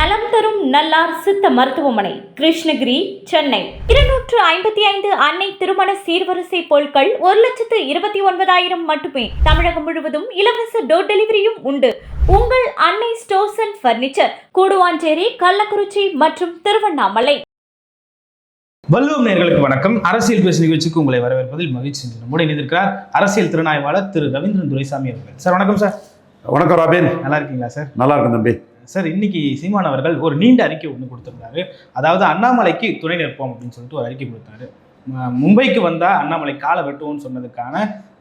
நலம் தரும் நல்லார் சித்த மருத்துவமனை கிருஷ்ணகிரி சென்னை. இருநூற்று ஐம்பத்தி ஐந்து அன்னை திருமண சீர்வரிசை பொருட்கள் ஒரு லட்சத்து இருபத்தி ஒன்பதாயிரம் மட்டுமே. தமிழகம் முழுவதும் இலவச டோர் டெலிவரியும் உண்டு. உங்கள் Annai stores and furniture Kuduvanchery Kallakurichi மற்றும் திருவண்ணாமலை. வள்ளுவம் நேர்களுக்கு வணக்கம். அரசியல் பேசு நிகழ்ச்சிக்கு உங்களை வரவேற்பதில் மகிழ்ச்சி நம்முடைய இணைந்திருக்கிறார் அரசியல் திறனாய்வாளர் திரு ரவீந்திரன் துரைசாமி அவர்கள். சார் வணக்கம் சார். வணக்கம் ராபின். நல்லா இருக்கீங்களா சார்? நல்லா இருக்கும் தம்பி. சார் இன்னைக்கு சீமான் அவர்கள் ஒரு நீண்ட அறிக்கை ஒன்று கொடுத்திருந்தாரு. அதாவது அண்ணாமலைக்கு துணை நிற்போம் அப்படின்னு சொல்லிட்டு ஒரு அறிக்கை கொடுத்தாரு. மும்பைக்கு வந்தா அண்ணாமலை காலை வெட்டுவோம்னு சொன்னதுக்கான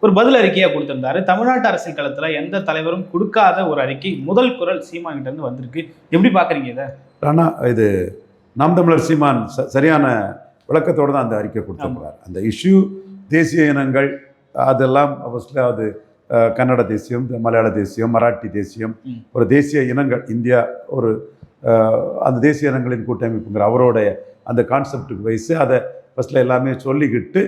ஒரு பதில் அறிக்கையாக கொடுத்திருந்தாரு. தமிழ்நாட்டு அரசியல் களத்துல எந்த தலைவரும் கொடுக்காத ஒரு அறிக்கை முதல் குரல் சீமான் கிட்ட இருந்து வந்திருக்கு. எப்படி பாக்குறீங்க இதை? ஆனால் இது நாம் தமிழர் சீமான் ச சரியான விளக்கத்தோடு தான் அந்த அறிக்கை கொடுத்துருக்கிறார். அந்த இஷ்யூ தேசிய இனங்கள் அதெல்லாம் ஃபஸ்ட்டில் அது கன்னட தேசியம் மலையாள தேசியம் மராட்டி தேசியம். ஒரு தேசிய இனங்கள் இந்தியா ஒரு அந்த தேசிய இனங்களின் கூட்டமைப்புங்கிற அவருடைய அந்த கான்செப்டுக்கு வைத்து அதை ஃபஸ்ட்டில் எல்லாமே சொல்லிக்கிட்டு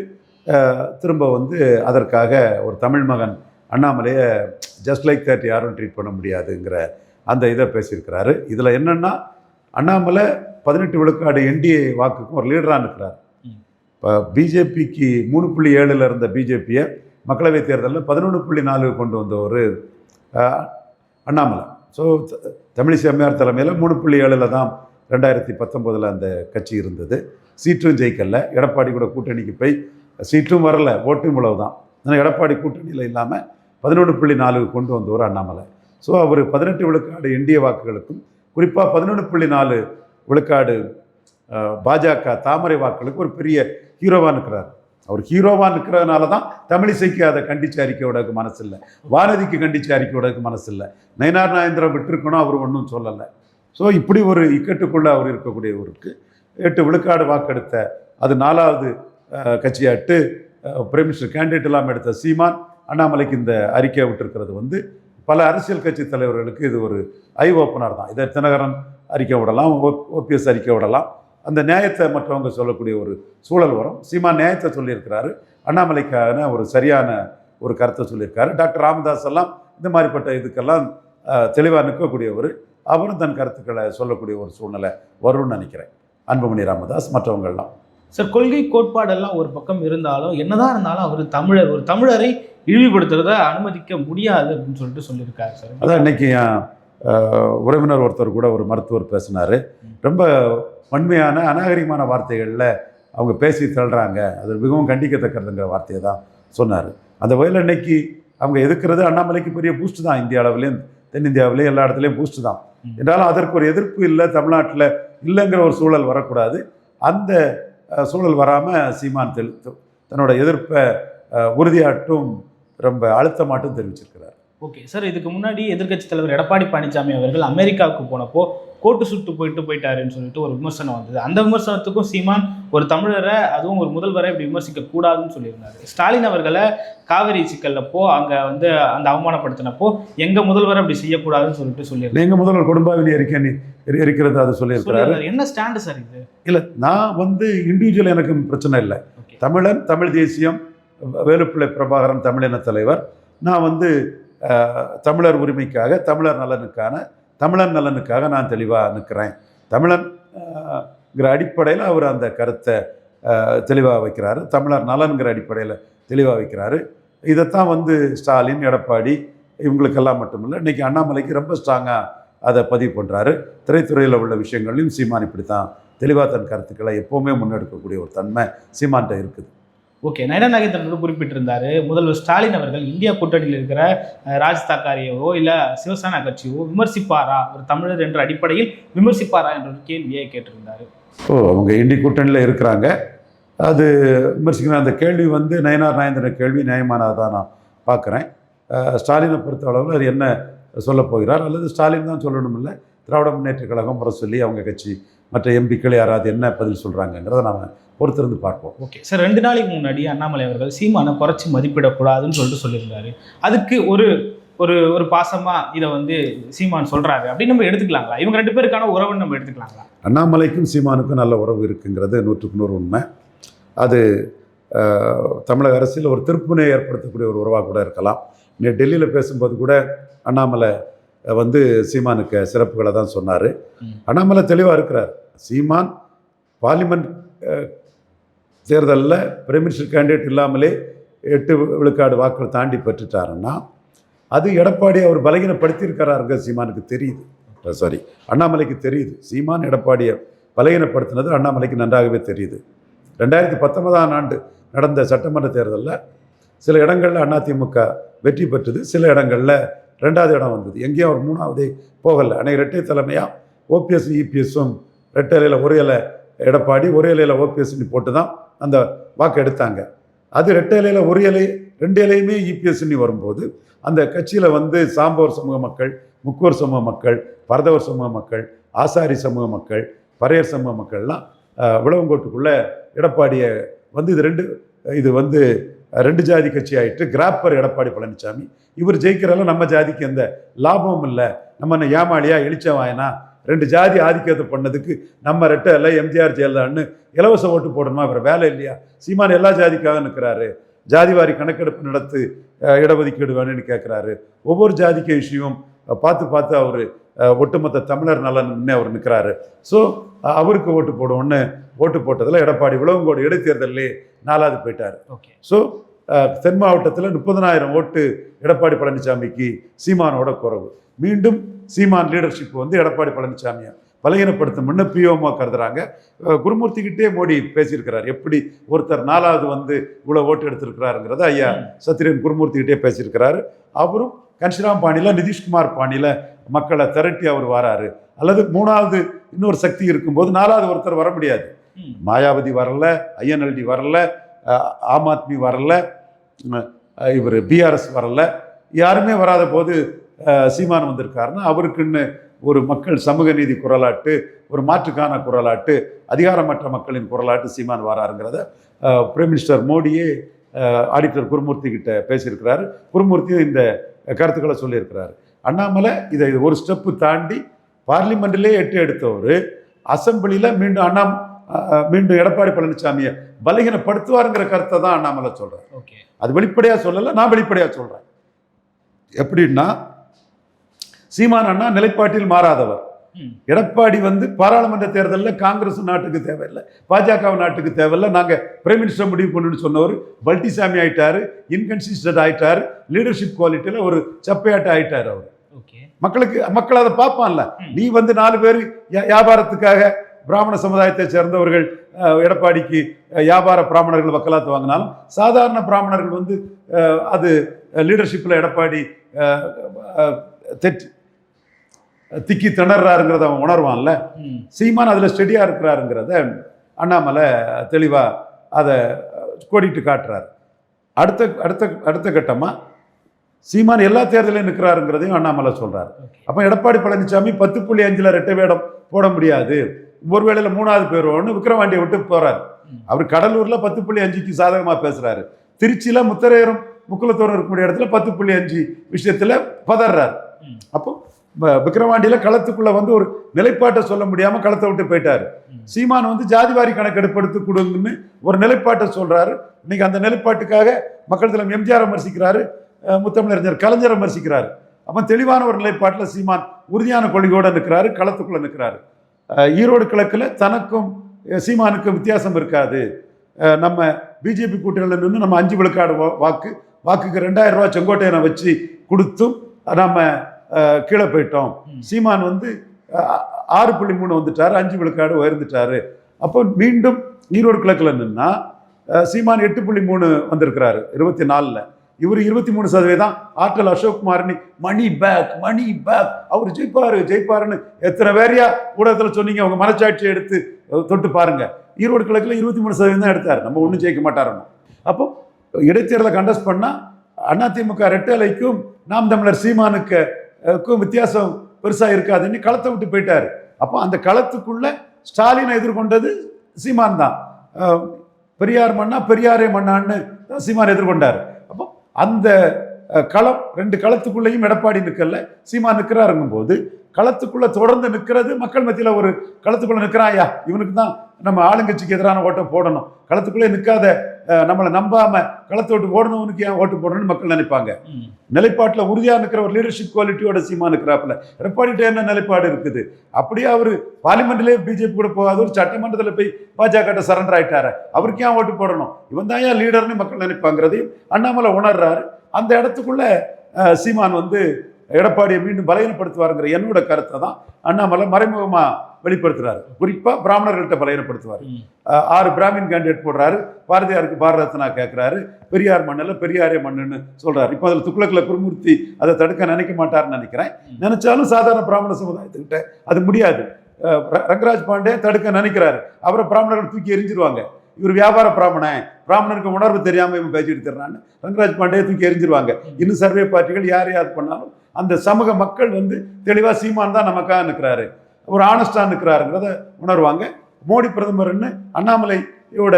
திரும்ப வந்து அதற்காக ஒரு தமிழ் மகன் அண்ணாமலையை ஜஸ்ட் லைக் தட் யாரும் ட்ரீட் பண்ண முடியாதுங்கிற அந்த இதை பேசியிருக்கிறாரு இதில் என்னென்னா அண்ணாமலை பதினெட்டு விழுக்காடு என்டிஏ வாக்குக்கும் ஒரு லீடராக இருக்கிறார். இப்போ பிஜேபிக்கு மூணு புள்ளி ஏழில் இருந்த பிஜேபியை மக்களவைத் தேர்தலில் பதினொன்று புள்ளி நாலு கொண்டு வந்த ஒரு அண்ணாமலை. ஸோ தமிழிசை அம்மையார் தலைமையில் மூணு புள்ளி ஏழில் தான் ரெண்டாயிரத்தி பத்தொம்போதில் அந்த கட்சி இருந்தது. சீற்றும் ஜெயிக்கல. எடப்பாடி கூட கூட்டணிக்கு போய் சீற்றும் வரல. ஓட்டும் இவ்வளவு தான். ஆனால் எடப்பாடி கூட்டணியில் இல்லாமல் பதினொன்று புள்ளி நாலுக்கு கொண்டு வந்தவர் அண்ணாமலை. ஸோ அவர் பதினெட்டு விழுக்காடு இந்திய வாக்குகளுக்கும் குறிப்பாக பதினொன்று புள்ளி நாலு விழுக்காடு பாஜக தாமரை வாக்குகளுக்கு ஒரு பெரிய ஹீரோவாக இருக்கிறார் அவர் ஹீரோவாக நிற்கிறதுனால தான் தமிழிசைக்கு அதை கண்டிச்சு அறிக்கை விடக்கு மனசு இல்லை வானதிக்கு கண்டிச்சு அறிக்கை விடக்கு மனசு இல்லை நயனார் நாயந்திரம் விட்டுருக்கணும் அவர் ஒன்றும் சொல்லலை. ஸோ இப்படி ஒரு இக்கட்டுக்குள்ளே அவர் இருக்கக்கூடியவருக்கு எட்டு விழுக்காடு வாக்கெடுத்த அது நாலாவது கட்சியாட்டு பிரைம் மினிஸ்டர் கேண்டிடேட் இல்லாமல் எடுத்த சீமான் அண்ணாமலைக்கு இந்த அறிக்கையை விட்டுருக்கிறது வந்து பல அரசியல் கட்சி தலைவர்களுக்கு இது ஒரு ஐ ஓப்பனர் தான். இதை தினகரன் அறிக்கை விடலாம் ஓபிஎஸ் அறிக்கை விடலாம். அந்த நியாயத்தை மற்றவங்க சொல்லக்கூடிய ஒரு சூழல் வரும். சீமான் நியாயத்தை சொல்லியிருக்கிறாரு. அண்ணாமலைக்கான ஒரு சரியான ஒரு கருத்தை சொல்லியிருக்காரு. டாக்டர் ராமதாஸ் எல்லாம் இந்த மாதிரிப்பட்ட இதுக்கெல்லாம் தெளிவாக நிற்கக்கூடியவர். அவரும் தன் கருத்துக்களை சொல்லக்கூடிய ஒரு சூழ்நிலை வரும்னு நினைக்கிறேன். அன்புமணி ராமதாஸ் மற்றவங்கள்லாம். சார் கொள்கை கோட்பாடெல்லாம் ஒரு பக்கம் இருந்தாலும் என்னதான் இருந்தாலும் அவர் தமிழர் ஒரு தமிழரை இழிவுபடுத்துறத அனுமதிக்க முடியாது அப்படின்னு சொல்லிட்டு சொல்லியிருக்காரு சார். அதான் இன்னைக்கு உறவினர் ஒருத்தர் கூட ஒரு மருத்துவர் பேசினார். ரொம்ப வன்மையான அநாகரிகமான வார்த்தைகளில் அவங்க பேசி தள்ளுறாங்க. அது மிகவும் கண்டிக்கத்தக்கதுங்கிற வார்த்தையை தான் சொன்னார். அந்த வகையில் இன்னைக்கு அவங்க எதிர்க்கிறது அண்ணாமலைக்கு பெரிய பூஸ்ட் தான். இந்திய அளவுலேயும் தென்னிந்தியாவிலேயும் எல்லா இடத்துலையும் பூஸ்ட் தான். என்றாலும் அதற்கு ஒரு எதிர்ப்பு இல்லை தமிழ்நாட்டில் இல்லைங்கிற ஒரு சூழல் வரக்கூடாது. அந்த சூழல் வராமல் சீமான் தெளி தன்னோட எதிர்ப்பை உறுதியாட்டும் ரொம்ப அழுத்தமாட்டும் தெரிவிச்சிருக்கிறார். Okay sir. இதுக்கு முன்னாடி எதிர்க்கட்சி தலைவர் எடப்பாடி பழனிசாமி அவர்கள் அமெரிக்காவுக்கு போனப்போ கோட்டு சுட்டு போயிட்டு போயிட்டாருன்னு சொல்லிட்டு ஒரு விமர்சனம் வந்தது. அந்த விமர்சனத்துக்கும் சீமான் ஒரு தமிழரை அதுவும் ஒரு முதல்வரை இப்படி விமர்சிக்க கூடாதுன்னு சொல்லியிருந்தாரு. ஸ்டாலின் அவர்களை காவிரி சிக்கல்லப்போ அங்க வந்து அந்த அவமானப்படுத்தினப்போ எங்க முதல்வரை அப்படி செய்யக்கூடாதுன்னு சொல்லிட்டு சொல்லியிருந்தாரு. நீங்கள் முதல்வர் குடும்பாவினி அறிக்கை நீ- இரு- இருக்கிறது அதை சொல்லியிருக்கிறாரு. என்ன ஸ்டாண்டு சார் இது? இல்லை நான் வந்து இண்டிவிஜுவல் எனக்கு பிரச்சனை இல்லை. தமிழன் தமிழ் தேசியம் வேலுப்பிள்ளை பிரபாகரன் தமிழின தலைவர். நான் வந்து தமிழர் உரிமைக்காக தமிழர் நலனுக்கான தமிழன் நலனுக்காக நான் தெளிவாக நிற்கிறேன். தமிழன்கிற அடிப்படையில் அவர் அந்த கருத்தை தெளிவாக வைக்கிறாரு. தமிழர் நலன்கிற அடிப்படையில் தெளிவாக வைக்கிறாரு. இதைத்தான் வந்து ஸ்டாலின் எடப்பாடி இவங்களுக்கெல்லாம் மட்டுமில்லை இன்றைக்கி அண்ணாமலைக்கு ரொம்ப ஸ்ட்ராங்காக அதை பதிவு பண்ணுறாரு திரைத்துறையில் உள்ள விஷயங்களையும் சீமான் இப்படி தான் தெளிவாக தன் கருத்துக்களை எப்போவுமே முன்னெடுக்கக்கூடிய ஒரு தன்மை சீமான்கிட்ட இருக்குது. ஓகே நயன நாகேந்திரன் வந்து குறிப்பிட்டிருந்தாரு முதல்வர் ஸ்டாலின் அவர்கள் இந்தியா கூட்டணியில் இருக்கிற ராஜ் தாக்காரியவோ இல்லை சிவசேனா கட்சியோ விமர்சிப்பாரா? ஒரு தமிழர் என்ற அடிப்படையில் விமர்சிப்பாரா என்ற ஒரு கேள்வியை கேட்டிருந்தாரு. ஓ அவங்க இண்டி கூட்டணியில் இருக்கிறாங்க. அது விமர்சிக்கிற அந்த கேள்வி வந்து நயனார் நாயந்திரன் கேள்வி நியாயமானதாக தான் நான் பார்க்குறேன் ஸ்டாலினை பொறுத்த அளவில் அது என்ன சொல்ல போகிறார்? அல்லது ஸ்டாலின் தான் சொல்லணும் இல்லை திராவிட முன்னேற்ற கழகம் முறை சொல்லி அவங்க கட்சி மற்ற எம்பிக்கள் யாராவது என்ன பதில் சொல்கிறாங்கங்கிறத நாம் பொறுத்திருந்து பார்ப்போம். ஓகே சார் ரெண்டு நாளைக்கு முன்னாடி அண்ணாமலை அவர்கள் சீமானை குறைச்சி மதிப்பிடக்கூடாதுன்னு சொல்லிட்டு சொல்லியிருந்தாரு. அதுக்கு ஒரு ஒரு ஒரு பாசமா இதை வந்து சீமான் சொல்றாரு. அப்படின்னு நம்ம எடுத்துக்கலாங்களா? இவங்க ரெண்டு பேருக்கான உறவுன்னு நம்ம எடுத்துக்கலாங்களா? அண்ணாமலைக்கும் சீமானுக்கும் நல்ல உறவு இருக்குங்கிறது நூற்றுக்கு நூறு உண்மை. அது தமிழக அரசியல் ஒரு திருப்புனை ஏற்படுத்தக்கூடிய ஒரு உறவாக கூட இருக்கலாம். இன்னைக்கு டெல்லியில் பேசும்போது கூட அண்ணாமலை வந்து சீமானுக்கு சிறப்புகளை தான் சொன்னார். அண்ணாமலை தெளிவாக இருக்கிறார். சீமான் பார்லிமெண்ட் தேர்தலில் பிரைம் மினிஸ்டர் கேண்டிடேட் இல்லாமலே எட்டு விழுக்காடு வாக்கள் தாண்டி பெற்றுட்டாருன்னா அது எடப்பாடி அவர் பலகீனப்படுத்தியிருக்கிறாருங்க சீமானுக்கு தெரியுது. சாரி அண்ணாமலைக்கு தெரியுது. சீமான் எடப்பாடியை பலகீனப்படுத்தினது அண்ணாமலைக்கு நன்றாகவே தெரியுது. ரெண்டாயிரத்தி பத்தொன்பதாம் ஆண்டு நடந்த சட்டமன்ற தேர்தலில் சில இடங்களில் அதிமுக வெற்றி பெற்றது சில இடங்களில் ரெண்டாவது இடம் வந்தது. எங்கேயும் அவர் மூணாவதே போகலை. அன்னைக்கு இரட்டை தலைமையாக ஓபிஎஸ் இபிஎஸும் ரெட்டை இலையில் ஒரே இலை எடப்பாடி ஒரே இலையில் ஓபிஎஸ்னு போட்டு தான் அந்த வாக்கு எடுத்தாங்க. அது ரெட்டை இலையில் ஒரு இலை ரெண்டு இலையுமே இபிஎஸ்னு வரும்போது அந்த கட்சியில் வந்து சாம்போர் சமூக மக்கள் முக்கோர் சமூக மக்கள் பரதவர் சமூக மக்கள் ஆசாரி சமூக மக்கள் பறையர் சமூக மக்கள்லாம் விளவங்கோட்டுக்குள்ளே எடப்பாடியை வந்து இது ரெண்டு இது வந்து ரெண்டு ஜாதி கட்சி ஆகிட்டு கிராப்பர் எடப்பாடி பழனிசாமி இவர் ஜெயிக்கிறதால நம்ம ஜாதிக்கு எந்த லாபமும் இல்லை. நம்ம என்ன ஏமாளியா எழுச்சவாயனா? ரெண்டு ஜாதி ஆதிக்கத்தை பண்ணதுக்கு நம்ம ரெட்டை இல்லை எம்ஜிஆர் ஜெயலலிதான்னு இலவச ஓட்டு போடணுமா? இவர் வேலை இல்லையா? சீமான் எல்லா ஜாதிக்காக நிற்கிறாரு ஜாதிவாரி கணக்கெடுப்பு நடத்து இடஒதுக்கீடு வேணும்னு கேட்குறாரு ஒவ்வொரு ஜாதிக்கு விஷயம் பார்த்து பார்த்து அவர் ஒட்டுமொத்த தமிழர் நலன்னு அவர் நிற்கிறாரு ஸோ அவருக்கு ஓட்டு போடுவோன்னு ஓட்டு போட்டதில் எடப்பாடி விளவங்கோடு இடைத்தேர்தலே நாலாவது போயிட்டார். ஓகே. ஸோ தென் மாவட்டத்தில் முப்பதனாயிரம் ஓட்டு எடப்பாடி பழனிசாமிக்கு சீமானோட குறைவு. மீண்டும் சீமான் லீடர்ஷிப் வந்து எடப்பாடி பழனிசாமியை பலகீனப்படுத்தும் முன்ன பிஓமா கருதுறாங்க. குருமூர்த்திக்கிட்டே மோடி பேசியிருக்கிறார். எப்படி ஒருத்தர் நாலாவது வந்து இவ்வளோ ஓட்டு எடுத்திருக்கிறாருங்கிறத ஐயா சத்திரியன் குருமூர்த்திக்கிட்டே பேசியிருக்கிறாரு. அவரும் கன்ஷிராம் பாணியில் நிதிஷ்குமார் பாணியில் மக்களை திரட்டி அவர் வராரு. அல்லது மூணாவது இன்னொரு சக்தி இருக்கும்போது நாலாவது ஒருத்தர் வர முடியாது. மாயாவதி வரல ஐஎன்எல்டி வரல ஆம் ஆத்மி வரல இவர் பிஆர்எஸ் வரல. யாருமே வராத போது சீமான் வந்திருக்காருன்னா அவருக்குன்னு ஒரு மக்கள் சமூக நீதி குரலாட்டு ஒரு மாற்றுக்கான குரலாட்டு அதிகாரமற்ற மக்களின் குரலாட்டு சீமான் வராருங்கிறத பிரைம் மினிஸ்டர் மோடியே ஆடிட்டர் குருமூர்த்தி கிட்ட பேசியிருக்கிறாரு. குருமூர்த்தியும் இந்த கருத்துக்களை சொல்லியிருக்கிறாரு. அண்ணாமலை இதை ஒரு ஸ்டெப்பு தாண்டி பார்லிமெண்ட்லேயே எட்டு எடுத்தவர். அசம்பிளியில் மீண்டும் அண்ணா மீண்டும் எடப்பாடி பழனிசாமியை பலகீனப்படுத்துவாருங்கிற கருத்தை தான் அண்ணாமலை சொல்கிறார் ஓகே. அது வெளிப்படையாக சொல்லலை நான் வெளிப்படையாக சொல்கிறேன் எப்படின்னா சீமான் அண்ணா நிலைப்பாட்டில் மாறாதவர். எடப்பாடி வந்து பாராளுமன்ற தேர்தலில் காங்கிரஸ் நாட்டுக்கு தேவையில்லை. பாஜக நாட்டுக்கு தேவையில்லை. நாங்கள் பிரைம் மினிஸ்டர் முடிவு பண்ணணும்னு சொன்னவர் பல்டிசாமி ஆயிட்டாரு இன்கன்சிஸ்டன்ட் ஆயிட்டாரு லீடர்ஷிப் குவாலிட்டியில் ஒரு சப்பையாட்ட ஆயிட்டார் அவர். ஓகே. மக்களுக்கு மக்கள் அதை பார்ப்பான்ல. நீ வந்து நாலு பேர் வியாபாரத்துக்காக பிராமண சமுதாயத்தை சேர்ந்தவர்கள் எடப்பாடிக்கு வியாபார பிராமணர்கள் வக்கலாத்து வாங்கினாலும் சாதாரண பிராமணர்கள் வந்து அது லீடர்ஷிப்பில் எடப்பாடி தெட் திக்கி திணறாருங்கிறத அவன் உணர்வான்ல. சீமான் அதில் ஸ்டெடியாக இருக்கிறாருங்கிறத அண்ணாமலை தெளிவாக அதை கோடிட்டு காட்டுறாரு. அடுத்த அடுத்த அடுத்த கட்டமாக சீமான் எல்லா தேர்தலையும் நிற்கிறாருங்கிறதையும் அண்ணாமலை சொல்கிறார் அப்போ எடப்பாடி பழனிசாமி பத்து புள்ளி அஞ்சில் ரெட்டை வேடம் போட முடியாது. ஒரு வேளையில் மூணாவது பேருவோன்னு விக்ரவாண்டியை விட்டு போகிறார். அவர் கடலூரில் பத்து புள்ளி அஞ்சுக்கு சாதகமாக பேசுகிறாரு திருச்சியில் முத்தரையரும் முக்குலத்தோரும் இருக்கக்கூடிய இடத்துல பத்து புள்ளி அஞ்சு விஷயத்தில் பதறார். அப்போ விக்ரவாண்டியில் விக்கிரவாண்டியில் களத்துக்குள்ளே வந்து ஒரு நிலைப்பாட்டை சொல்ல முடியாமல் களத்தை விட்டு போயிட்டார். சீமான் வந்து ஜாதிவாரி கணக்கெடுப்பு எடுத்து கொடுங்கன்னு ஒரு நிலைப்பாட்டை சொல்கிறாரு இன்னைக்கு அந்த நிலைப்பாட்டுக்காக மக்கள் தலைவர் எம்ஜிஆர் விமர்சிக்கிறாரு முத்தமிழறிஞர் கலைஞர் விமர்சிக்கிறாரு. அப்போ தெளிவான ஒரு நிலைப்பாட்டில் சீமான் உறுதியான கொள்கையோடு நிற்கிறாரு களத்துக்குள்ளே நிற்கிறாரு. ஈரோடு கிழக்கில் தனக்கும் சீமானுக்கும் வித்தியாசம் இருக்காது. நம்ம பிஜேபி கூட்டணியில் நின்று நம்ம அஞ்சு விழுக்காடு வா- வாக்கு வாக்குக்கு ரெண்டாயிரம் ரூபா செங்கோட்டையனை வச்சு கொடுத்தும் நம்ம கீழே போயிட்டோம். சீமான் வந்து ஆறு புள்ளி மூணு வந்துட்டாரு அஞ்சு விழுக்காடு உயர்ந்துட்டாரு. அப்போ மீண்டும் ஈரோடு கிழக்கில் நின்னா சீமான் எட்டு புள்ளி மூணு வந்திருக்கிறாரு இருபத்தி நாலில். இவர் இருபத்தி மூணு சதவீதம். ஆற்றல் அசோக் குமார்னி மணி பேக் மணி பேக் அவர் ஜெயிப்பாரு ஜெயிப்பாருன்னு எத்தனை வேறையா ஊடகத்தில் சொன்னீங்க அவங்க மனச்சாட்சி எடுத்து தொட்டு பாருங்க. ஈரோடு கிழக்கில் இருபத்தி மூணு சதவீதம் தான் எடுத்தார். நம்ம ஒன்றும் ஜெயிக்க மாட்டாருன்னு. அப்போ இடைத்தேர்தலை கண்டஸ்ட் பண்ணால் அதிமுக ரெட்டலைக்கும் நாம் தமிழர் சீமானுக்கு வித்தியாசம் பெருசாக இருக்காதுன்னு களத்தை விட்டு போயிட்டார். அப்போ அந்த களத்துக்குள்ளே ஸ்டாலினை எதிர்கொண்டது சீமான் தான். பெரியார் மன்னா பெரியாரே மன்னான்னு சீமான் எதிர்கொண்டார். அப்போ அந்த களம் ரெண்டு களத்துக்குள்ளேயும் எடப்பாடி நிற்கல சீமான் நிற்கிறாருங்கும் போது களத்துக்குள்ள தொடர்ந்து நிற்கிறது மக்கள் மத்தியில் ஒரு களத்துக்குள்ள நிற்கிறான் ஐயா இவனுக்கு தான் நம்ம ஆளுங்கட்சிக்கு எதிரான ஓட்டை போடணும். களத்துக்குள்ளே நிற்காத நம்மளை நம்பாம களத்தை விட்டு ஓடணும்னுக்கு ஏன் ஓட்டு போடணும்னு மக்கள் நினைப்பாங்க. நிலைப்பாட்டில் உறுதியாக நிற்கிற ஒரு லீடர்ஷிப் குவாலிட்டியோட சீமா நிற்கிறாப்புல எடப்பாடிட்ட என்ன நிலைப்பாடு இருக்குது? அப்படியே அவர் பார்லிமெண்ட்லேயே பிஜேபி கூட போகாத ஒரு சட்டமன்றத்தில் போய் பாஜக சரண்டர் ஆயிட்டாரு. அவருக்கு ஏன் ஓட்டு போடணும்? இவன் தான் ஏன் லீடர்னு மக்கள் நினைப்பாங்கிறதையும் அண்ணாமலை உணர்றாரு. அந்த இடத்துக்குள்ள சீமான் வந்து எடப்பாடியை மீண்டும் பலகீனப்படுத்துவாருங்கிற என்னோட கருத்தை தான் அண்ணாமலை மறைமுகமா வெளிப்படுத்துறாரு. குறிப்பா பிராமணர்கள்ட்ட பலகீனப்படுத்துவார். ஆறு பிராமின் கேண்டிடேட் போடுறாரு. பாரதியாருக்கு பாரத ரத்னா கேட்கிறாரு பெரியார் மண்ணில் பெரியாரே மண்ணுன்னு சொல்றாரு. இப்போ அதில் துக்ளக்கில் குருமூர்த்தி அதை தடுக்க நினைக்க மாட்டாருன்னு நினைக்கிறேன். நினைச்சாலும் சாதாரண பிராமண சமுதாயத்துக்கிட்ட அது முடியாது. ரங்கராஜ் பாண்டே தடுக்க நினைக்கிறாரு. அவரை பிராமணர்கள் தூக்கி எரிஞ்சிருவாங்க இவர் வியாபார பிராமணன் பிராமணனுக்கு உணர்வு தெரியாம இவன் பேசிட்டு தர்றான்னு ரங்கராஜ் பாண்டே தூக்கி எரிஞ்சிருவாங்க. இன்னும் சர்வே பார்ட்டிகள் யார் யார் பண்ணாலும் அந்த சமூக மக்கள் வந்து தெளிவா சீமான் தான் நமக்காக நிற்கிறாரு ஒரு ஆனஸ்டா நிற்கிறாருங்கிறத உணர்வாங்க. மோடி பிரதமர்னு அண்ணாமலையோட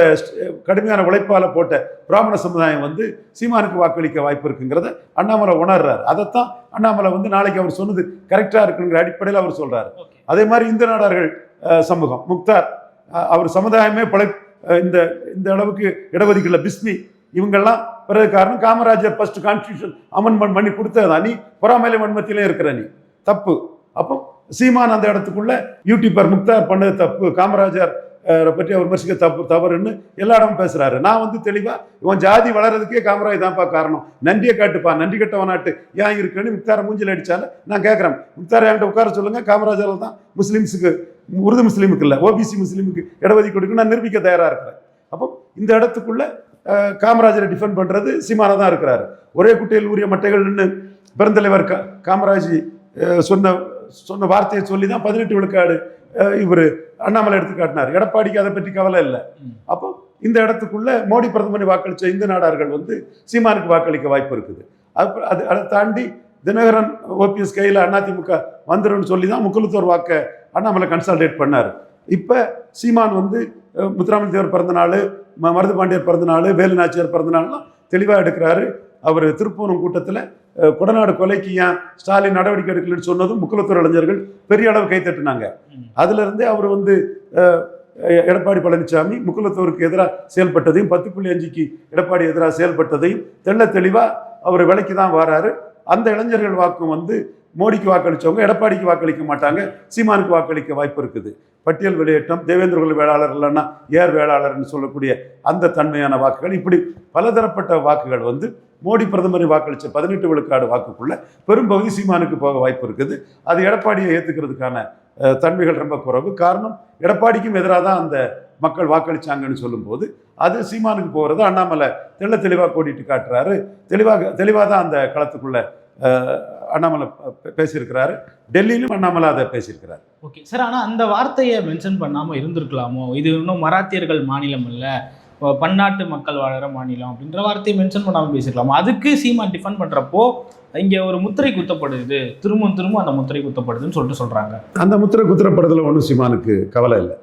கடுமையான உழைப்பால போட்ட பிராமண சமுதாயம் வந்து சீமானுக்கு வாக்களிக்க வாய்ப்பு இருக்குங்கிறத அண்ணாமலை உணர்றாரு. அதைத்தான் அண்ணாமலை வந்து நாளைக்கு அவர் சொன்னது கரெக்டா இருக்குங்கிற அடிப்படையில் அவர் சொல்றாரு. ஓகே. அதே மாதிரி இந்து நாடார்கள் சமூகம். முக்தார் அவர் சமுதாயமே பழை இந்த இந்த அளவுக்கு இடஒதுக்கீடுல பிஸ்மி இவங்கெல்லாம் பிறகு காரணம் காமராஜர் ஃபர்ஸ்ட் கான்ஸ்டியூஷன் அமெண்ட்மெண்ட் பண்ணி கொடுத்ததா நீ பொறாமையில வன்மத்திலே இருக்கிற நீ. தப்பு. அப்போ சீமான் அந்த இடத்துக்குள்ள யூடியூபர் முக்தார் பண்ணது தப்பு. காமராஜர் பற்றி அவர் விமர்சிக்க தப்பு தவறுன்னு எல்லா இடமும் பேசுகிறாரு நான் வந்து தெளிவாக இவன் ஜாதி வளர்றதுக்கே காமராஜ் தான்ப்பா காரணம். நன்றியை காட்டுப்பா. நன்றி கட்டவனாட்டு ஏன் இருக்குன்னு முக்தார மூஞ்சில் அடித்தாலும் நான் கேட்குறேன் முக்தார் என்கிட்ட உட்கார சொல்லுங்கள் காமராஜர் தான் முஸ்லீம்ஸுக்கு உருது முஸ்லீமுக்கு இல்லை ஓபிசி முஸ்லீமுக்கு இடஒதுக்கீடு கொடுக்க நான் நிரூபிக்க தயாராக இருக்கிறேன். அப்போ இந்த இடத்துக்குள்ள காமராஜரை டிஃபெண்ட் பண்ணுறது சீமானா தான் இருக்கிறாரு. ஒரே குட்டையில் உரிய மட்டைகள்னு பெருந்தலைவர் கா காமராஜ் சொன்ன சொன்ன வார்த்தையை சொல்லி தான் பதினெட்டு விழுக்காடு இவர் அண்ணாமலை எடுத்து காட்டினார். எடப்பாடிக்கு அதை பற்றி கவலை இல்லை. அப்போ இந்த இடத்துக்குள்ள மோடி பிரதமரை வாக்களிச்ச இந்து நாடார்கள் வந்து சீமானுக்கு வாக்களிக்க வாய்ப்பு இருக்குது. அது அதை தாண்டி தினகரன் ஓபிஎஸ் கையில் அதிமுக வந்துடும் சொல்லி தான் முக்குலத்தோர் வாக்கை அண்ணாமலை கன்சால்டேட் பண்ணார். இப்போ சீமான் வந்து அஹ், தேவர் பிறந்த நாள் ம மருது பாண்டியர் பிறந்த நாள் வேலு நாச்சியார் பிறந்த நாள்லாம் தெளிவாக எடுக்கிறாரு. அவர் திருப்பூரம் கூட்டத்தில் கொடநாடு கொலைக்கு ஏன் ஸ்டாலின் நடவடிக்கை எடுக்கலன்னு சொன்னதும் முக்குலத்தூர் இளைஞர்கள் பெரிய அளவு கைத்தட்டினாங்க அதுலேருந்தே அவர் வந்து எடப்பாடி பழனிசாமி முக்குலத்தூருக்கு எதிராக செயல்பட்டதையும் பத்து புள்ளி அஞ்சுக்கு எடப்பாடி எதிராக செயல்பட்டதையும் தெள்ள தெளிவாக அவர் விலைக்கு தான் வராரு. அந்த இளைஞர்கள் வாக்கும் வந்து மோடிக்கு வாக்களிச்சவங்க எடப்பாடிக்கு வாக்களிக்க மாட்டாங்க சீமானுக்கு வாக்களிக்க வாய்ப்பு இருக்குது. பட்டியல் வெளியேற்றம் தேவேந்திர குல வேளாளர் இல்லைன்னா ஏர் வேளாளர்னு சொல்லக்கூடிய அந்த தன்மையான வாக்குகள் இப்படி பலதரப்பட்ட வாக்குகள் வந்து மோடி பிரதமரை வாக்களித்த பதினெட்டு விழுக்காடு வாக்குக்குள்ள பெரும்பகுதி சீமானுக்கு போக வாய்ப்பு இருக்குது. அது எடப்பாடியை ஏற்றுக்கிறதுக்கான தன்மைகள் ரொம்ப குறைவு. காரணம் எடப்பாடிக்கும் எதிராக தான் அந்த மக்கள் வாக்களிச்சாங்கன்னு சொல்லும்போது அது சீமானுக்கு போகிறது அண்ணாமலை தெள்ள தெளிவாக கோடிட்டு காட்டுறாரு. தெளிவாக தெளிவாக தான் அந்த களத்துக்குள்ளே அண்ணாமலை பேசியிருக்கிறாரு. டெல்லியிலும் அண்ணாமலை அதை பேசியிருக்கிறார். ஓகே. சார் ஆனால் அந்த வார்த்தையை மென்ஷன் பண்ணாமல் இருந்திருக்கலாமோ? இது இன்னும் மராத்தியர்கள் மாநிலம் இல்லை. பன்னாட்டு மக்கள் வாழற மாநிலம் அப்படின்ற வார்த்தையை மென்ஷன் பண்ணாமல் பேசிருக்கலாமா அதுக்கு சீமான் டிஃபன் பண்ணுறப்போ இங்கே ஒரு முத்திரை குத்தப்படுது. திரும்பவும் திரும்ப அந்த முத்திரை குத்தப்படுதுன்னு சொல்லிட்டு சொல்கிறாங்க அந்த முத்திரை குத்திரப்படுறதுல ஒன்றும் சீமானுக்கு கவலை இல்லை.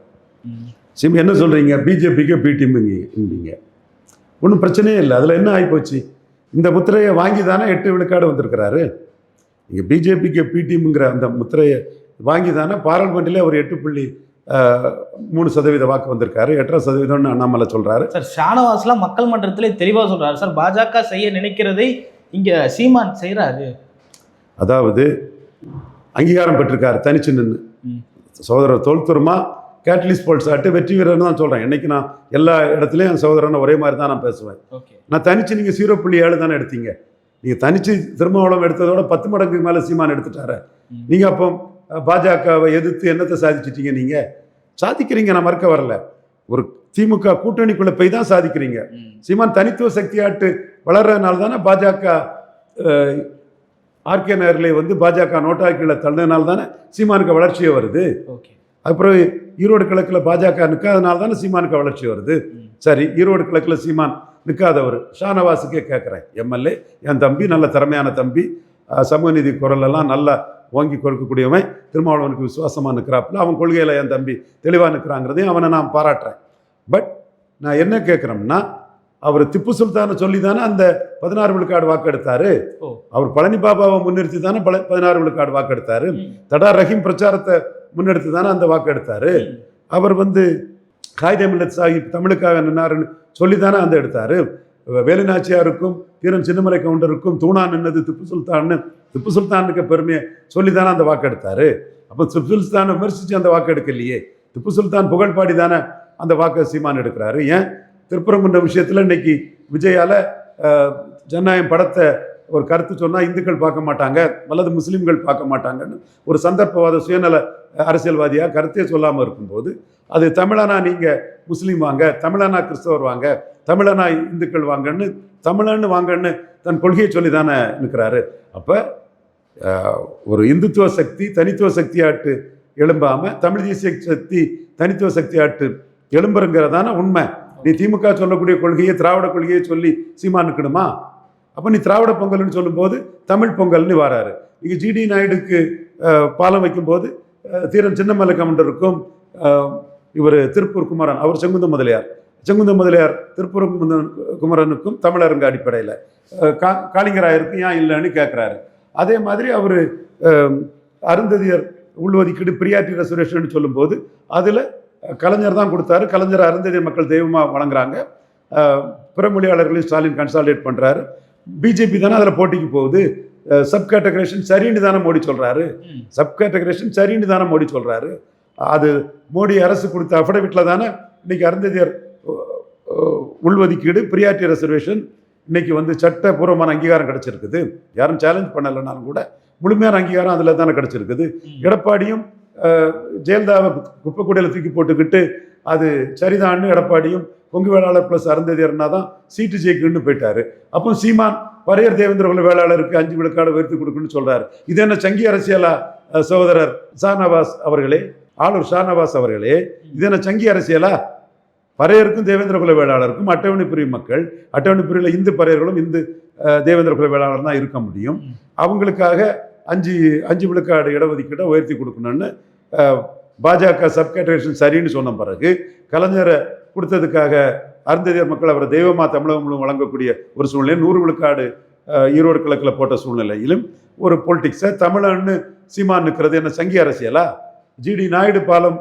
சிம் என்ன சொல்கிறீங்க பிஜேபிக்கு பிடிஎம்ங்க ஒன்றும் பிரச்சனையே இல்லை. அதில் என்ன ஆகிப்போச்சு இந்த முத்திரையை வாங்கி தானே எட்டு விழுக்காடு வந்திருக்கிறாரு. இங்கே பிஜேபிக்கு பிடிஎம்ங்கிற அந்த முத்திரையை வாங்கி தானே பாராளுமன்றத்திலே அவர் எட்டு புள்ளி மூணு சதவீத வாக்கு வந்திருக்காரு. எட்டரை சதவீதம்னு அண்ணாமலை சொல்கிறாரு சார் ஷானவாஸ்லாம் மக்கள் மன்றத்திலே தெளிவாக சொல்றாரு. சார் பாஜக செய்ய நினைக்கிறதை இங்கே சீமான் செய்கிறாரு அதாவது அங்கீகாரம் பெற்றிருக்காரு தனிச்சு நின்று. சகோதரர் தோல்துருமா கேட்டலிஸ் போல்ஸ் ஆட்டு வெற்றி வீரர்னு தான் சொல்கிறேன் என்னைக்கு நான் எல்லா இடத்துலையும் என் சகோதரனை ஒரே மாதிரி தான் நான் பேசுவேன். நான் தனிச்சு நீங்கள் ஜீரோ புள்ளி ஏழு தானே எடுத்தீங்க. நீங்கள் தனிச்சு திருமாவளம் எடுத்ததோட பத்து மடங்கு மேலே சீமான் எடுத்துட்டாரு. நீங்கள் அப்போ பாஜகவை எதிர்த்து என்னத்தை சாதிச்சிட்டீங்க நீங்கள் சாதிக்கிறீங்க நான் மறுக்க வரல. ஒரு திமுக கூட்டணிக்குள்ளே போய் தான் சாதிக்கிறீங்க. சீமான் தனித்துவ சக்தியாட்டு வளர்றதுனால தானே பாஜக ஆர்கே நகரில் வந்து பாஜக நோட்டா கீழே தள்ளதுனால தானே சீமானுக்கு வளர்ச்சியே வருது. அப்புறம் ஈரோடு கிழக்கில் பாஜக நிற்காதனால தானே சீமானுக்கு வளர்ச்சி வருது. சரி ஈரோடு கிழக்கில் சீமான் நிற்காதவர் ஷானவாஸுக்கே கேட்குறேன் எம்எல்ஏ. என் தம்பி நல்ல திறமையான தம்பி. சமூக நீதி குரல் எல்லாம் நல்லா ஓங்கி கொடுக்கக்கூடியவன். திருமாவளவனுக்கு விசுவாசமாக நிற்கிறாப்புல அவன் கொள்கையில் என் தம்பி தெளிவாக நிற்கிறாங்கிறதையும் அவனை நான் பாராட்டுறேன். பட் நான் என்ன கேட்குறோம்னா அவர் திப்பு சுல்தானை சொல்லி தானே அந்த பதினாறு விழுக்காடு வாக்கெடுத்தாரு. அவர் பழனி பாபாவை முன்னிறுத்தி தானே பல பதினாறு விழுக்காடு வாக்கெடுத்தாரு. தடா ரஹீம் பிரச்சாரத்தை முன்னெடுத்து தானே அந்த வாக்கெடுத்தாரு. அவர் வந்து காயிதே மில்லத் சாஹிப் தமிழுக்காக நின்னாருன்னு சொல்லி தானே அந்த எடுத்தாரு வேலுநாச்சியாருக்கும் தீரன் சின்னமலை கவுண்டருக்கும் தூணா நின்னது திப்பு சுல்தான்னு திப்பு சுல்தானுக்கு பெருமையை சொல்லி தானே அந்த வாக்கெடுத்தாரு அப்போ திப்பு சுல்தானை விமர்சித்து அந்த வாக்கு எடுக்கலையே திப்பு சுல்தான் புகழ் பாடி தானே அந்த வாக்கை சீமான் எடுக்கிறாரு. ஏன்? திருப்பரங்குன்ற விஷயத்தில் இன்னைக்கு விஜயால் ஜனநாயகம் படத்தை ஒரு கருத்து சொன்னால் இந்துக்கள் பார்க்க மாட்டாங்க அல்லது முஸ்லீம்கள் பார்க்க மாட்டாங்கன்னு. ஒரு சந்தர்ப்பவாத சுயநல அரசியல்வாதியாக கருத்தே சொல்லாமல் இருக்கும்போது அது தமிழனா நீங்கள் முஸ்லீம் வாங்க தமிழனா கிறிஸ்தவர் வாங்க தமிழனா இந்துக்கள் வாங்கன்னு தமிழன்னு வாங்கன்னு தன் கொள்கையை சொல்லி தானே நிற்கிறாரு அப்போ ஒரு இந்துத்துவ சக்தி தனித்துவ சக்தியாட்டு எழும்பாமல் தமிழ் தேசிய சக்தி தனித்துவ சக்தியாட்டு எழும்புறங்கிறதான உண்மை. நீ திமுக சொல்லக்கூடிய கொள்கையை திராவிட கொள்கையை சொல்லி சீமா நிற்கணுமா அப்போ நீ திராவிட பொங்கல்னு சொல்லும்போது தமிழ் பொங்கல்னு வராரு. இங்கே ஜிடி நாயுடுக்கு பாலம் வைக்கும்போது தீரன் சின்னமலை கவுண்டருக்கும் இவர் திருப்பூர் குமரன் அவர் செங்குந்த முதலியார். செங்குந்த முதலியார் திருப்பூர் குமரனுக்கும் தமிழருங்க அடிப்படையில். கா காளிங்கராயருக்கும் ஏன் இல்லைன்னு கேட்குறாரு அதே மாதிரி அவர் அருந்ததியர் உள்ஒதுக்கீடு பிரியாட்டி ரெசர்வேஷன் சொல்லும்போது அதில் கலைஞர் தான் கொடுத்தாரு. கலைஞர் அருந்ததியர் மக்கள் தெய்வமாக வழங்குறாங்க பிற மொழியாளர்களையும் ஸ்டாலின் கன்சால்டேட் பண்ணுறாரு பிஜேபி தானே அதில் போட்டிக்கு போகுது. சப் கேட்டகரேஷன் சரின்னு தானே மோடி சொல்கிறாரு. சப் கேட்டகரேஷன் சரின்னு தானே மோடி சொல்கிறாரு அது மோடி அரசு கொடுத்த அஃபிடவிட்டில் தானே இன்னைக்கு அருந்ததியர் உள்ஒதுக்கீடு பிரியாட்டி ரெசர்வேஷன் இன்னைக்கு வந்து சட்டபூர்வமான அங்கீகாரம் கிடைச்சிருக்குது. யாரும் சேலஞ்ச் பண்ணலைனாலும் கூட முழுமையான அங்கீகாரம் அதில் தானே கிடைச்சிருக்குது. எடப்பாடியும் ஜெயலலிதாவை குப்பை கூடையில் தூக்கி போட்டுக்கிட்டு அது சரிதான்னு எடப்பாடியும் பொங்கு வேளாளர் ப்ளஸ் அருந்ததியர்னா தான் சீட்டு ஜெயிக்குன்னு போயிட்டாரு. அப்போ சீமான் பரையர் தேவேந்திர குல வேளாளருக்கு அஞ்சு விழுக்காடு உயர்த்தி கொடுக்குன்னு சொல்றாரு. இது என்ன சங்கி அரசியலா சகோதரர் ஷானவாஸ் அவர்களே? ஆளூர் ஷானவாஸ் அவர்களே இது என்ன சங்கி அரசியலா? பறையருக்கும் தேவேந்திர குல வேளாளருக்கும் அட்டவணை பிரிவு மக்கள் அட்டவணை பிரிவில் இந்து பறையர்களும் இந்து தேவேந்திர குல வேளாளர் தான் இருக்க முடியும். அவங்களுக்காக அஞ்சு அஞ்சு விழுக்காடு இடஒதுக்கீட்டை உயர்த்தி கொடுக்கணும்னு பாஜக சப்கேட்டரேஷன் சரின்னு சொன்ன பிறகு கலைஞரை கொடுத்ததுக்காக அருந்ததியர் மக்கள் அவரை தெய்வமா தமிழகம் வழங்கக்கூடிய ஒரு சூழ்நிலை நூறு விழுக்காடு ஈரோடு கிழக்கில் போட்ட சூழ்நிலையிலும் ஒரு பொலிட்டிக்ஸை தமிழன்னு சீமான் நிற்கிறது என்ன சங்கி அரசியலா? ஜிடி நாயுடு பாலம்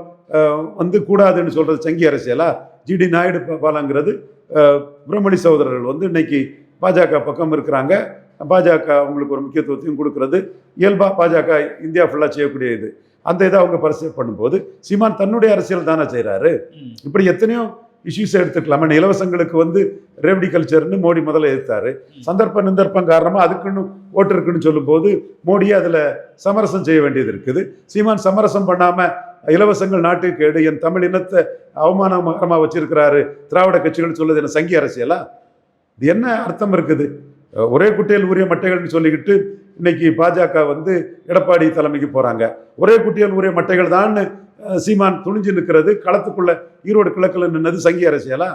வந்து கூடாதுன்னு சொல்கிறது சங்கி அரசியலா? ஜிடி நாயுடு பா- பாலங்கிறது பிரம்மணி சகோதரர்கள் வந்து இன்னைக்கு பாஜக பக்கம் இருக்கிறாங்க. பாஜக அவங்களுக்கு ஒரு முக்கியத்துவத்தையும் கொடுக்கறது. இயல்பாக பாஜக இந்தியா ஃபுல்லாக செய்யக்கூடிய இது அந்த இதை அவங்க பரிசீலனை பண்ணும்போது சீமான் தன்னுடைய அரசியல் தானே செய்கிறாரு. இப்படி எத்தனையோ இஷ்யூஸ் எடுத்துக்கலாம். இலவசங்களுக்கு வந்து ரேவடி கல்ச்சர்னு மோடி முதல்ல எதிர்த்தாரு சந்தர்ப்ப நிந்தர்ப்பம் காரணமாக அதுக்குன்னு ஓட்டு இருக்குன்னு சொல்லும்போது மோடி அதில் சமரசம் செய்ய வேண்டியது இருக்குது. சீமான் சமரசம் பண்ணாமல் இலவசங்கள் நாட்டுக்கு கேடு என் தமிழ் இனத்தை அவமானகரமாக வச்சிருக்கிறாரு திராவிட கட்சிகள் சொல்லுது என்ன சங்கி அரசியலா? இது என்ன அர்த்தம் இருக்குது? ஒரே குட்டையில் உரிய மட்டைகள்னு சொல்லிக்கிட்டு இன்னைக்கு பாஜக வந்து எடப்பாடி தலைமைக்கு போறாங்க. ஒரே குட்டியில் உரிய மட்டைகள் தான் சீமான் துணிஞ்சு நிற்கிறது களத்துக்குள்ள ஈரோடு கிழக்கில் நின்னது சங்கி அரசியலா.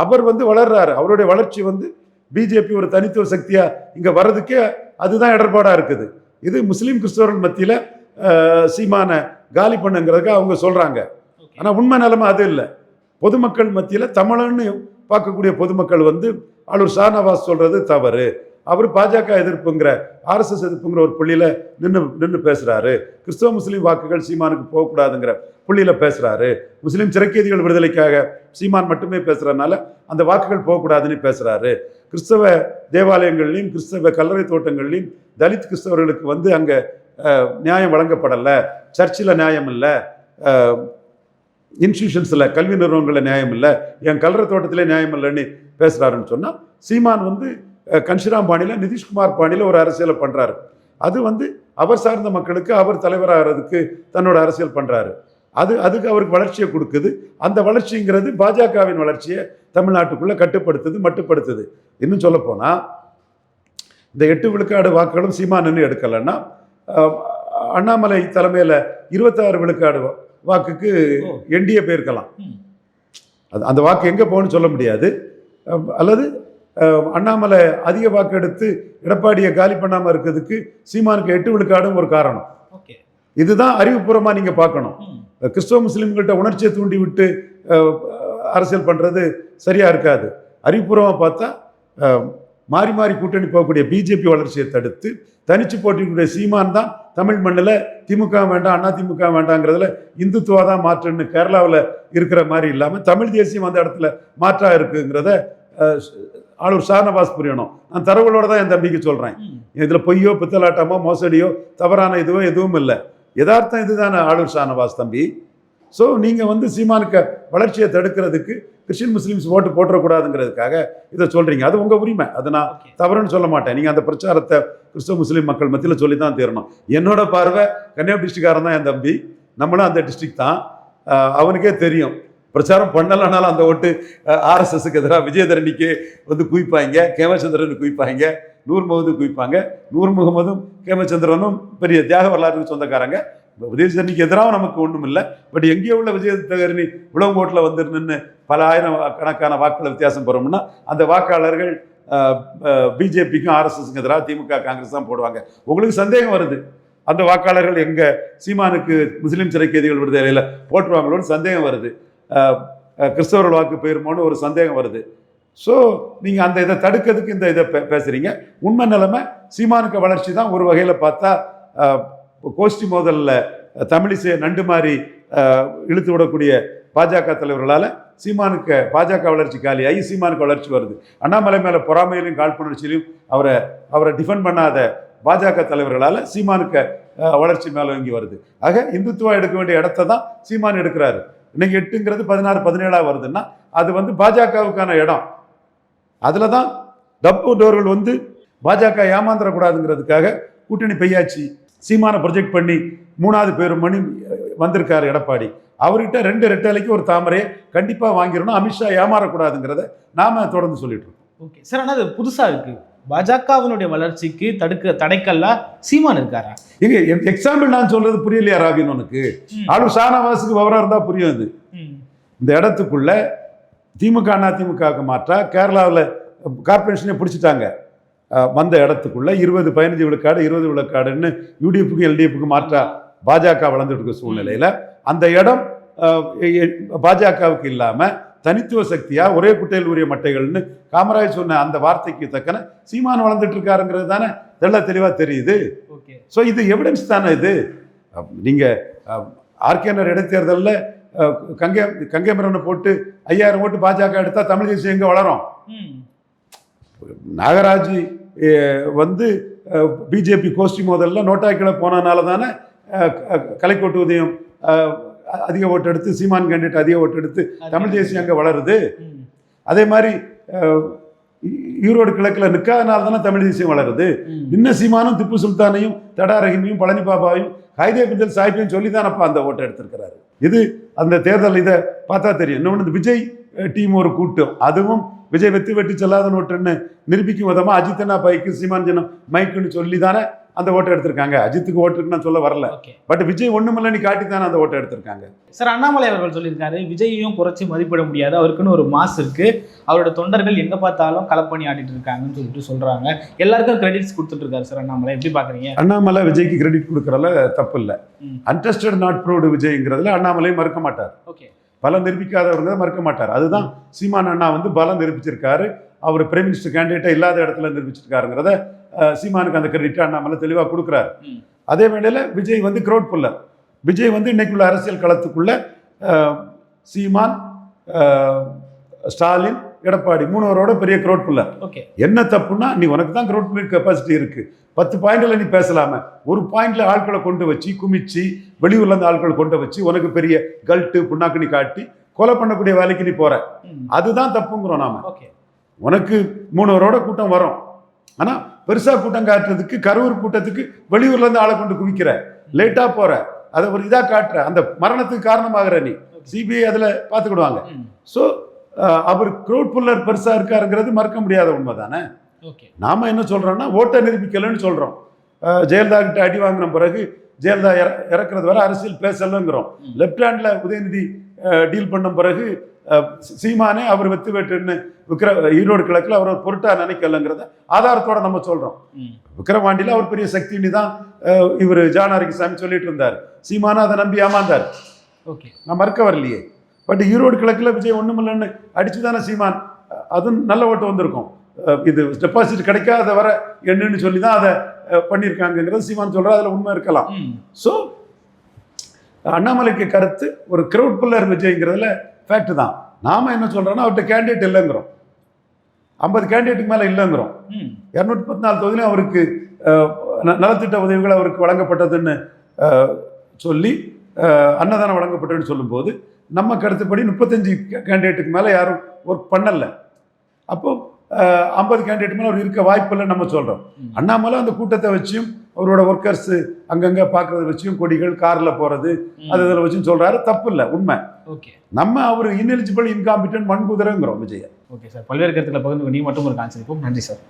அவர் வந்து வளர்றாரு. அவருடைய வளர்ச்சி வந்து பிஜேபி ஒரு தனித்துவ சக்தியா இங்க வர்றதுக்கே அதுதான் இடர்பாடா இருக்குது. இது முஸ்லீம் கிறிஸ்தவர்கள் மத்தியில சீமான காலி பண்ணுங்கிறதுக்கு அவங்க சொல்றாங்க. Okay. ஆனா உண்மை நிலைமை அது இல்லை. பொதுமக்கள் மத்தியில தமிழன்னு பார்க்கக்கூடிய பொதுமக்கள் வந்து ஆளூர் ஷானவாஸ் சொல்றது தவறு. அவர் பாஜக எதிர்ப்புங்கிற ஆர்எஸ்எஸ் எதிர்ப்புங்கிற ஒரு புள்ளியில் நின்று நின்று பேசுகிறாரு கிறிஸ்தவ முஸ்லீம் வாக்குகள் சீமானுக்கு போகக்கூடாதுங்கிற புள்ளியில் பேசுகிறாரு முஸ்லீம் சிறைக்கைதிகள் விடுதலைக்காக சீமான் மட்டுமே பேசுகிறனால அந்த வாக்குகள் போகக்கூடாதுன்னு பேசுகிறாரு கிறிஸ்தவ தேவாலயங்கள்லையும் கிறிஸ்தவ கல்லறை தோட்டங்கள்லையும் தலித் கிறிஸ்தவர்களுக்கு வந்து அங்கே நியாயம் வழங்கப்படலை. சர்ச்சில் நியாயம் இல்லை. இன்ஸ்டியூஷன்ஸில் கல்வி நிறுவனங்களில் நியாயம் இல்லை. என் கல்லறை தோட்டத்திலே நியாயம் இல்லைன்னு பேசுகிறாருன்னு சொன்னால் சீமான் வந்து கன்ஷிராம் பாணியில் நிதிஷ்குமார் பாணியில் ஒரு அரசியலை பண்ணுறாரு அது வந்து அவர் சார்ந்த மக்களுக்கு அவர் தலைவராகிறதுக்கு தன்னோட அரசியல் பண்ணுறாரு அது அதுக்கு அவருக்கு வளர்ச்சியை கொடுக்குது. அந்த வளர்ச்சிங்கிறது பாஜகவின் வளர்ச்சியை தமிழ்நாட்டுக்குள்ளே கட்டுப்படுத்துது மட்டுப்படுத்துது. இன்னும் சொல்லப்போனால் இந்த எட்டு விழுக்காடு வாக்குகளும் சீமானன்னு எடுக்கலைன்னா அண்ணாமலை தலைமையில் இருபத்தாறு விழுக்காடு வாக்குக்கு. என்டிஏ போயிருக்கலாம். அது அந்த வாக்கு எங்கே போகணும்னு சொல்ல முடியாது. அல்லது அண்ணாமலை அதிக வாக்கு எடுத்து எடப்பாடியை காலி பண்ணாமல் இருக்கிறதுக்கு சீமானுக்கு எட்டு விழுக்காடும் ஒரு காரணம். இதுதான் அறிவுபூர்வமாக நீங்கள் பார்க்கணும். கிறிஸ்தவ முஸ்லீம்கள்ட்ட உணர்ச்சியை தூண்டி விட்டு அரசியல் பண்ணுறது சரியாக இருக்காது. அறிவுபூர்வமாக பார்த்தா மாறி மாறி கூட்டணி போகக்கூடிய பிஜேபி வளர்ச்சியை தடுத்து தனிச்சு போட்டிக்கூடிய சீமான் தான் தமிழ் மண்ணில் திமுக வேண்டாம் அண்ணா திமுக வேண்டாங்கிறதுல இந்துத்துவா தான் மாற்றுன்னு கேரளாவில் இருக்கிற மாதிரி இல்லாமல் தமிழ் தேசியம் அந்த இடத்துல மாற்றா இருக்குங்கிறத ஆளூர் ஷானவாஸ் புரியணும். நான் தரவுகளோட தான் என் தம்பிக்கு சொல்கிறேன். இதில் பொய்யோ பித்தலாட்டமோ மோசடியோ தவறான இதுவோ எதுவும் இல்லை. யதார்த்தம் இதுதானே ஆளூர் ஷானவாஸ் தம்பி. ஸோ நீங்கள் வந்து சீமானுக்கு வளர்ச்சியை தடுக்கிறதுக்கு கிறிஸ்டின் முஸ்லீம்ஸ் ஓட்டு போட்டுறக்கூடாதுங்கிறதுக்காக இதை சொல்கிறீங்க அது உங்கள் உரிமை. அது நான் தவறுன்னு சொல்ல மாட்டேன். நீங்கள் அந்த பிரச்சாரத்தை கிறிஸ்தவ முஸ்லீம் மக்கள் மத்தியில் சொல்லி தான் தீரணும். என்னோட பார்வை கன்னியாகுமரி டிஸ்ட்ரிக்டாரன் தான் என் தம்பி. நம்மளும் அந்த டிஸ்ட்ரிக்ட் தான். அவனுக்கே தெரியும். பிரச்சாரம் பண்ணலைனாலும் அந்த ஓட்டு ஆர்எஸ்எஸ்க்கு எதிராக விஜயதரணிக்கு வந்து குவிப்பாங்க கேமச்சந்திரன் குவிப்பாங்க நூர் முகமது குவிப்பாங்க. நூர் முகமதும் கேமச்சந்திரனும் பெரிய தியாக வரலாற்றுக்கு சொந்தக்காரங்க. விஜயதரணிக்கு எதிராக நமக்கு ஒன்றும் இல்லை பட் எங்கேயோ உள்ள விஜயதரணி உலகம் ஓட்டில் வந்து நின்று பல ஆயிரம் கணக்கான வாக்குகள் வித்தியாசம் பெறும்னா அந்த வாக்காளர்கள் பிஜேபிக்கும் ஆர்எஸ்எஸ்க்கு எதிராக திமுக காங்கிரஸ் தான் போடுவாங்க. உங்களுக்கு சந்தேகம் வருது? அந்த வாக்காளர்கள் எங்கள் சீமானுக்கு முஸ்லீம் சிறை கைதிகள் விடுதலையில் போட்டுருவாங்களோன்னு சந்தேகம் வருது. கிறிஸ்தவர்கள் வாக்கு போயிருமோன்னு ஒரு சந்தேகம் வருது. ஸோ நீங்கள் அந்த இதை தடுக்கிறதுக்கு இந்த இதை பே பேசுகிறீங்க உண்மை நிலைமை சீமானுக்கு வளர்ச்சி தான் ஒரு வகையில் பார்த்தா கோஷ்டி மோதலில் தமிழிசை நண்டு மாதிரி இழுத்து விடக்கூடிய பாஜக தலைவர்களால் சீமானுக்கு பாஜக வளர்ச்சி காலியாகி சீமானுக்கு வளர்ச்சி வருது. அண்ணாமலை மேலே பொறாமையிலும் காழ்ப்புணர்ச்சியிலும் அவரை அவரை டிஃபெண்ட் பண்ணாத பாஜக தலைவர்களால் சீமானுக்கு வளர்ச்சி மேலே இங்கே வருது. ஆக இந்துத்துவா எடுக்க வேண்டிய இடத்த தான் சீமான் எடுக்கிறாரு. இன்னைக்கு எட்டுங்கிறது பதினாறு பதினேழாக வருதுன்னா அது வந்து பாஜகவுக்கான இடம். அதில் தான் டப்பு டோர்கள் வந்து பாஜக ஏமாந்துடக்கூடாதுங்கிறதுக்காக கூட்டணி பையாச்சி சீமான ப்ரொஜெக்ட் பண்ணி மூணாவது பேரும் மணி வந்திருக்காரு எடப்பாடி. அவர்கிட்ட ரெண்டு ரெட்டலைக்கு ஒரு தாமரையை கண்டிப்பாக வாங்கிடணும். அமித்ஷா ஏமாறக்கூடாதுங்கிறத நாம் தொடர்ந்து சொல்லிட்டு இருக்கோம். ஓகே. சார் ஆனால் அது புதுசாக இருக்குது பாஜகவினுடைய வளர்ச்சிக்கு தடுக்க தடைக்கல்லா சீமான் இருக்காரா? இங்க எக்ஸாம்பிள் நான் சொல்றது புரியலையா ராபின் உனக்கு? ஆளு ஷானவாஸுக்கு விவரம் இருந்தால் புரியும் இது ம். இந்த இடத்துக்குள்ள திமுக அண்ணா திமுகவுக்கு மாற்றா கேரளாவில் கார்பரேஷனே பிடிச்சிட்டாங்க. வந்த இடத்துக்குள்ள இருபது பதினஞ்சு விழுக்காடு இருபது விழுக்காடுன்னு யூடிஎஃப்க்கு எல்டிஎஃப்க்கு மாற்றா பாஜக வளர்ந்துட்டு இருக்க சூழ்நிலையில அந்த இடம் பாஜகவுக்கு இல்லாம தனித்துவ சக்தியா ஒரே குட்டையில் உரிய மட்டைகள்னு காமராஜ் சொன்ன அந்த வார்த்தைக்கு தக்கன சீமான் வளர்ந்துட்டு இருக்காருங்கிறது தானே தெள்ள தெளிவா தெரியுது. ஸோ இது எவிடன்ஸ் தானே இது? அப் நீங்க ஆர்கேனர் இடைத்தேர்தலில் கங்கை கங்கை மரனை போட்டு ஐயாயிரம் ஓட்டு பாஜக எடுத்தா தமிழ் தேசியம் எங்க வளரும்? நாகராஜ் வந்து பிஜேபி கோஷ்டி மோதல்ல நோட்டாக்கில போனதுனால தானே கலைக்கோட்டு உதயம் அதிக ஓட்டு எடுத்து சீமான் கேண்டிடேட் அதிக ஓட்டு எடுத்து தமிழ் தேசியம் அங்கே வளருது. அதே மாதிரி ஈரோடு கிழக்கில் நிற்காதனால தானே தமிழ் தேசியம் வளருது. ம். இன்ன சீமானும் திப்பு சுல்தானையும் தடா ரஹீமையும் பழனி பாபாவையும் ஹைதே பிந்தல் சாஹிப்பையும் சொல்லி தானப்பா அந்த ஓட்டை எடுத்திருக்கிறாரு. இது அந்த தேர்தல் இதை பார்த்தா தெரியும். இன்னொன்று இந்த விஜய் டீம் ஒரு கூட்டம். அதுவும் விஜய் வெற்றி வெட்டி செல்லாத நோட்டுன்னு? நிரூபிக்கும் விதமா அஜித் அண்ணா பைக்கு சீமான் ஜனம் மைக்குன்னு சொல்லி தானே அந்த ஓட்டை எடுத்திருக்காங்க. அஜித்துக்கு ஓட்டுக்கு நான் சொல்ல வரல. பட் விஜய் ஒண்ணுமில்லைன்னு காட்டி தானே அந்த ஓட்டை எடுத்திருக்காங்க. சார் அண்ணாமலை அவர்கள் சொல்லியிருக்காரு விஜயையும் குறைச்சி மதிப்பிட முடியாது. அவருக்குன்னு ஒரு மாஸ் இருக்கு. அவரோட தொண்டர்கள் எங்க பார்த்தாலும் களப்பணி ஆடிட்டு இருக்காங்கன்னு சொல்லிட்டு சொல்றாங்க. எல்லாருக்கும் கிரெடிட்ஸ் கொடுத்துட்டு இருக்காரு சார் அண்ணாமலை. எப்படி பாக்குறீங்க அண்ணாமலை விஜய்க்கு கிரெடிட் கொடுக்கறதுல தப்பு இல்லை. அன்டெஸ்டட் நாட் ப்ரௌடு விஜய்ங்கிறதுல அண்ணாமலை மறுக்க மாட்டார். ஓகே. பலம் நிரூபிக்காதவங்க மறுக்க மாட்டார். அதுதான் சீமான் அண்ணா வந்து பலம் நிரூபிச்சிருக்காரு. அவர் பிரைம் மினிஸ்டர் கேண்டிடேட்டை இல்லாத இடத்துல நிரூபிச்சிருக்காருங்கிறத சீமானுக்கு அந்த கிரெடிட் அண்ணாமலை தெளிவாக கொடுக்குறாரு. அதே வேளையில் விஜய் வந்து க்ரௌட் புல்லர் விஜய் வந்து இன்னைக்குள்ள அரசியல் களத்துக்குள்ள சீமான் ஸ்டாலின் எடப்பாடி மூணுவரோட பெரிய க்ரௌட் புல்லர் ஓகே என்ன தப்புன்னா நீ உனக்கு தான் க்ரௌட் புல்லர் கெப்பாசிட்டி இருக்கு. பத்து பாயிண்ட்ல நீ பேசலாம. ஒரு பாயிண்ட்ல ஆட்களை கொண்டு வச்சு குமிச்சு வெளியூர்ல இருந்து ஆட்களை கொண்டு வச்சு உனக்கு பெரிய கல்ட்டு புண்ணாக்கு நீ காட்டி கொலை பண்ணக்கூடிய வேலைக்கு நீ போற. அதுதான் தப்புங்கிறோம் நாம. ஓகே உனக்கு மூணுவரோட கூட்டம் வரும். ஆனா பெருசா கூட்டம் காட்டுறதுக்கு கரூர் கூட்டத்துக்கு வெளியூர்ல இருந்து ஆளை கொண்டு குவிக்கிற. லேட்டா போற. அதை ஒரு இதா காட்டுற. அந்த மரணத்துக்கு காரணமாகிற நீ. சிபிஐ அதுல பாத்துக்கிடுவாங்க. ஸோ அவர் க்ரௌட் புல்லர் பெருசா இருக்காருங்கிறது மறக்க முடியாத உண்மை தானே ஓகே. நாம என்ன சொல்றோம்னா ஓட்டை நிரூபிக்கலைன்னு சொல்றோம். ஜெயலலிதா கிட்ட அடி வாங்கின பிறகு ஜெயலலிதா இற- இறக்குறது வரை அரசியல் பேசலங்கிறோம். ம். லெப்ட் ஹேண்ட்ல உதயநிதி டீல் பண்ண பிறகு சீமானே அவர் வெத்து வெட்டுன்னு விக்கிர ஈரோடு கிழக்கில் அவர் ஒரு பொருட்டா நினைக்கலங்கிறத ஆதாரத்தோட நம்ம சொல்றோம். விக்கிரவாண்டியில் அவர் பெரிய சக்தின்னு தான் இவர் ஜானாரிக்கு சொல்லிட்டு இருந்தார். சீமானா அதை நம்பி ஏமாந்தார். ஓகே. நான் மறுக்க வரலையே. பட் ஈரோடு கிழக்கில் விஜய் ஒண்ணுமில்லைன்னு அடிச்சு தானே சீமான்? அதுவும் நல்ல ஓட்டு வந்திருக்கும். இது டெபாசிட் கிடைக்காத வர என்னன்னு சொல்லி தான் அதை அஹ், பண்ணியிருக்காங்கங்கிறது சீமான் சொல்கிறார் அதில் உண்மை இருக்கலாம். ஸோ அண்ணாமலைக்கு கருத்து ஒரு க்ரௌட் புல்லர் விஜய்ங்கிறதுல ஃபேக்ட் தான். நாம என்ன சொல்றோம்னா அவர்கிட்ட கேண்டிடேட் இல்லைங்கிறோம். ஐம்பது கேண்டிடேட்டுக்கு மேலே இல்லைங்கிறோம். இரநூத்தி பத்து நாலு தொகுதியிலும் அவருக்கு நலத்திட்ட உதவிகள் அவருக்கு வழங்கப்பட்டதுன்னு சொல்லி அன்னதானம் வழங்கப்பட்டதுன்னு சொல்லும்போது நம்ம கருத்துப்படி முப்பத்தஞ்சு கேண்டிடேட்டுக்கு மேலே யாரும் ஒர்க் பண்ணலை. அப்போ ஐம்பது கேண்டிடேட் மேலே அவர் இருக்க வாய்ப்பில்லை நம்ம சொல்கிறோம். அண்ணாமலை அந்த கூட்டத்தை வச்சும் அவரோட ஒர்க்கர்ஸ் அங்கங்கே பார்க்கறத வச்சும் கொடிகள் காரில் போகிறது. அது இதில் வச்சும் சொல்கிறாரு தப்பு இல்லை உண்மை. ஓகே. நம்ம அவர் இன்எலிஜிபிள் இன்காம்பிட்டன்ட் மண்குதிரைங்கிறோம் விஜய். Okay sir. பல்வேறு கருத்துக்களை பகிர்ந்து நீ மட்டும் ஒரு கான்செப்ட். நன்றி சார்.